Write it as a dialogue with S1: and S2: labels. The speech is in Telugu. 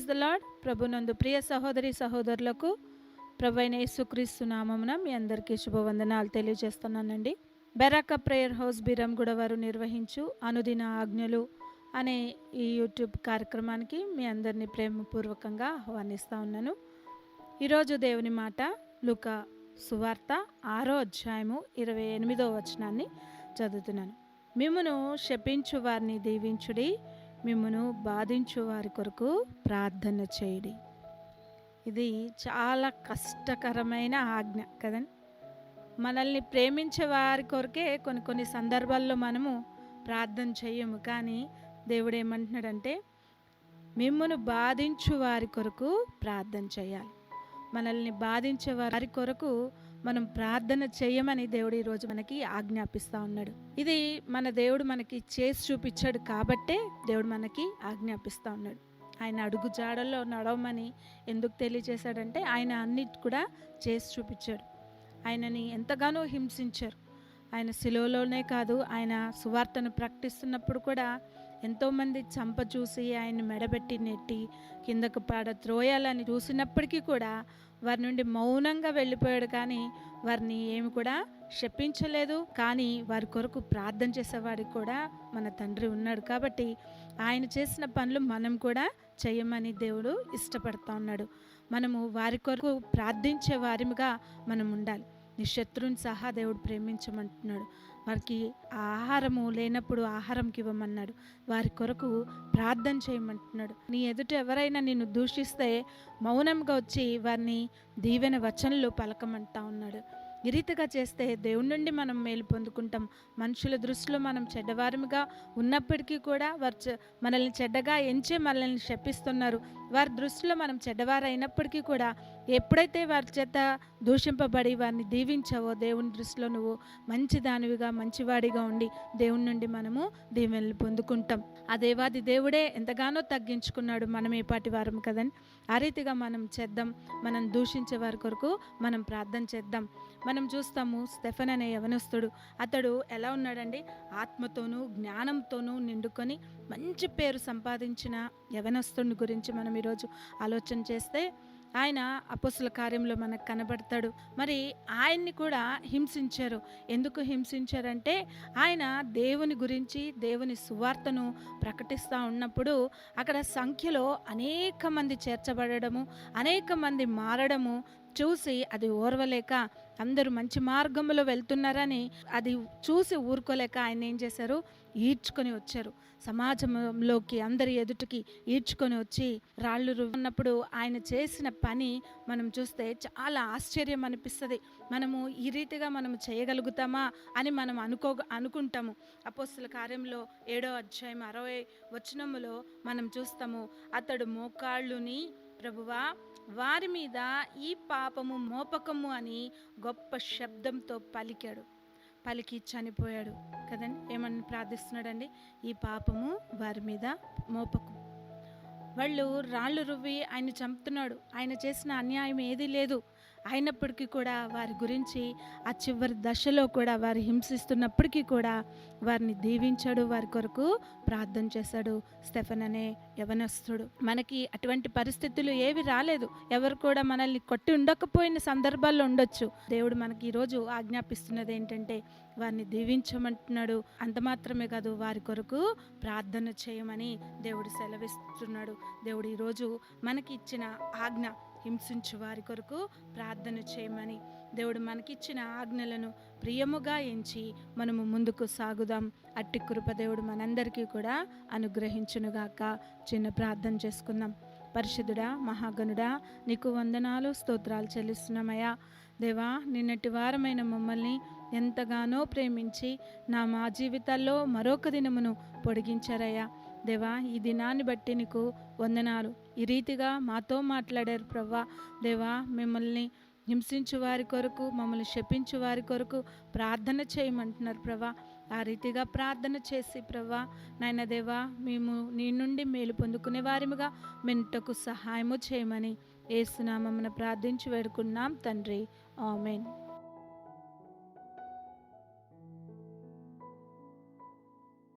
S1: ప్రైజ్ ద లాడ్ ప్రభునందు ప్రియ సహోదరి సహోదరులకు ప్రభైన యేసుక్రీస్తు నామమున మీ అందరికీ శుభవందనాలు తెలియజేస్తున్నానండి. బెరాక ప్రేయర్ హౌస్ బీరంగూడ వారు నిర్వహించు అనుదిన ఆజ్ఞలు అనే ఈ యూట్యూబ్ కార్యక్రమానికి మీ అందరినీ ప్రేమపూర్వకంగా ఆహ్వానిస్తూ ఉన్నాను. ఈరోజు దేవుని మాట లుక సువార్త ఆరో అధ్యాయము ఇరవై ఎనిమిదో వచనాన్ని చదువుతున్నాను. మిమ్మును శపించు వారిని దీవించుడి. మిమ్మను బాధించు వారి కొరకు ప్రార్థన చేయడి. ఇది చాలా కష్టకరమైన ఆజ్ఞ కదండి. మనల్ని ప్రేమించే వారి కొరకే కొన్ని కొన్ని సందర్భాల్లో మనము ప్రార్థన చేయము. కానీ దేవుడు ఏమంటున్నాడంటే మిమ్మను బాధించు వారి కొరకు ప్రార్థన చేయాలి. మనల్ని బాధించే వారి కొరకు మనం ప్రార్థన చేయమని దేవుడు ఈరోజు మనకి ఆజ్ఞాపిస్తూ ఉన్నాడు. ఇది మన దేవుడు మనకి చేసి చూపించాడు కాబట్టే దేవుడు మనకి ఆజ్ఞాపిస్తూ ఉన్నాడు. ఆయన అడుగు జాడల్లో నడవమని ఎందుకు తెలియజేశాడంటే ఆయన అన్నిటి కూడా చేసి చూపించాడు. ఆయనని ఎంతగానో హింసించారు. ఆయన శిలువలోనే కాదు ఆయన సువార్తను ప్రకటిస్తున్నప్పుడు కూడా ఎంతోమంది చంప చూసి ఆయన మెడబెట్టి నెట్టి కిందకు పాడ త్రోయాలని చూసినప్పటికీ కూడా వారి నుండి మౌనంగా వెళ్ళిపోయాడు కానీ వారిని ఏమి కూడా శపించలేదు. కానీ వారి కొరకు ప్రార్థన చేసేవాడికి కూడా మన తండ్రి ఉన్నాడు కాబట్టి ఆయన చేసిన పనులు మనం కూడా చేయమని దేవుడు ఇష్టపడతా ఉన్నాడు. మనము వారి కొరకు ప్రార్థించే వారిగా మనం ఉండాలి. నీ శత్రువుని సహా దేవుడు ప్రేమించమంటున్నాడు. వారికి ఆహారము లేనప్పుడు ఆహారంకి ఇవ్వమన్నాడు. వారి కొరకు ప్రార్థన చేయమంటున్నాడు. నీ ఎదుట ఎవరైనా నిన్ను దూషిస్తే మౌనంగా వచ్చి వారిని దీవెన వచనలు పలకమంటా ఉన్నాడు. ఈ రీతిగా చేస్తే దేవుడి నుండి మనం మేలు పొందుకుంటాం. మనుషుల దృష్టిలో మనం చెడ్డవారముగా ఉన్నప్పటికీ కూడా వారు మనల్ని చెడ్డగా ఎంచే మనల్ని శపిస్తున్నారు. వారి దృష్టిలో మనం చెడ్డవారు అయినప్పటికీ కూడా ఎప్పుడైతే వారి చేత దూషింపబడి వారిని దీవించావో దేవుని దృష్టిలో నువ్వు మంచి దానివిగా మంచివాడిగా ఉండి దేవుని నుండి మనము దీవెనలు పొందుకుంటాం. ఆ దేవాది దేవుడే ఎంతగానో తగ్గించుకున్నాడు మనం ఏ పాటి వారం కదండి. ఆ రీతిగా మనం చేద్దాం మనం దూషించే వారి కొరకు మనం ప్రార్థన చేద్దాం. మనం చూస్తాము స్టెఫన్ అనే యవనస్తుడు. అతడు ఎలా ఉన్నాడండి? ఆత్మతోనూ జ్ఞానంతోనూ నిండుకొని మంచి పేరు సంపాదించిన యవనస్తుని గురించి మనం ఈరోజు ఆలోచన చేస్తే ఆయన అపస్సుల కార్యంలో మనకు కనబడతాడు. మరి ఆయన్ని కూడా హింసించారు. ఎందుకు హింసించారంటే ఆయన దేవుని గురించి దేవుని సువార్తను ప్రకటిస్తూ ఉన్నప్పుడు అక్కడ సంఖ్యలో అనేక మంది చేర్చబడము అనేక మంది మారడము చూసి అది ఓర్వలేక అందరూ మంచి మార్గంలో వెళ్తున్నారని అది చూసి ఊరుకోలేక ఆయన ఏం చేశారు? ఈడ్చుకొని వచ్చారు. సమాజంలోకి అందరి ఎదుటికి ఈడ్చుకొని వచ్చి రాళ్ళు ఉన్నప్పుడు ఆయన చేసిన పని మనం చూస్తే చాలా ఆశ్చర్యం అనిపిస్తుంది. మనము ఈ రీతిగా మనం చేయగలుగుతామా అని మనం అనుకో అనుకుంటాము. అపోస్తుల కార్యంలో ఏడో అధ్యాయం అరవై వచనములో మనం చూస్తాము అతడు మోకాళ్ళుని ప్రభువా వారి మీద ఈ పాపము మోపకము అని గొప్ప శబ్దంతో పలికాడు. పలికి చనిపోయాడు కదండి? ఏమని ప్రార్థిస్తున్నాడండి? ఈ పాపము వారి మీద మోపకు. వాళ్ళు రాళ్ళు రువ్వి ఆయన చంపుతున్నాడు. ఆయన చేసిన అన్యాయం ఏదీ లేదు. అయినప్పటికీ కూడా వారి గురించి ఆ చివరి దశలో కూడా వారు హింసిస్తున్నప్పటికీ కూడా వారిని దీవించాడు వారి కొరకు ప్రార్థన చేశాడు. స్టెఫన్ అనే యవనస్తుడు. మనకి అటువంటి పరిస్థితులు ఏవి రాలేదు. ఎవరు కూడా మనల్ని కొట్టి ఉండకపోయిన సందర్భాల్లో ఉండొచ్చు. దేవుడు మనకి ఈరోజు ఆజ్ఞాపిస్తున్నది ఏంటంటే వారిని దీవించమంటున్నాడు. అంత మాత్రమే కాదు వారి కొరకు ప్రార్థన చేయమని దేవుడు సెలవిస్తున్నాడు. దేవుడు ఈరోజు మనకి ఇచ్చిన ఆజ్ఞ హింసించు వారి కొరకు ప్రార్థన చేయమని. దేవుడు మనకిచ్చిన ఆజ్ఞలను ప్రియముగా ఎంచి మనము ముందుకు సాగుదాం. అట్టి కృపదేవుడు మనందరికీ కూడా అనుగ్రహించునుగాక. చిన్న ప్రార్థన చేసుకుందాం. పరిశుద్ధుడా మహాగణుడా నీకు వందనాలు స్తోత్రాలు చెల్లిస్తున్నామయ్యా. దేవా నిన్నటి వారమైన మమ్మల్ని ఎంతగానో ప్రేమించి నా మా జీవితాల్లో మరొక దినమును పొడిగించారయ్యా. దేవా ఈ దినాన్ని బట్టి నీకు వందనాలు. ఈ రీతిగా మాతో మాట్లాడారు ప్రవ్వా. దేవా మిమ్మల్ని హింసించు వారి కొరకు మమ్మల్ని శపించు వారి కొరకు ప్రార్థన చేయమంటున్నారు ప్రభా ఆ రీతిగా ప్రార్థన చేసి ప్రభా నాయన దేవా మేము నీ నుండి మేలు పొందుకునే వారిగా మెంటకు సహాయము చేయమని ఏసునామమున ప్రార్థించి వేడుకున్నాం తండ్రి. ఆమెన్.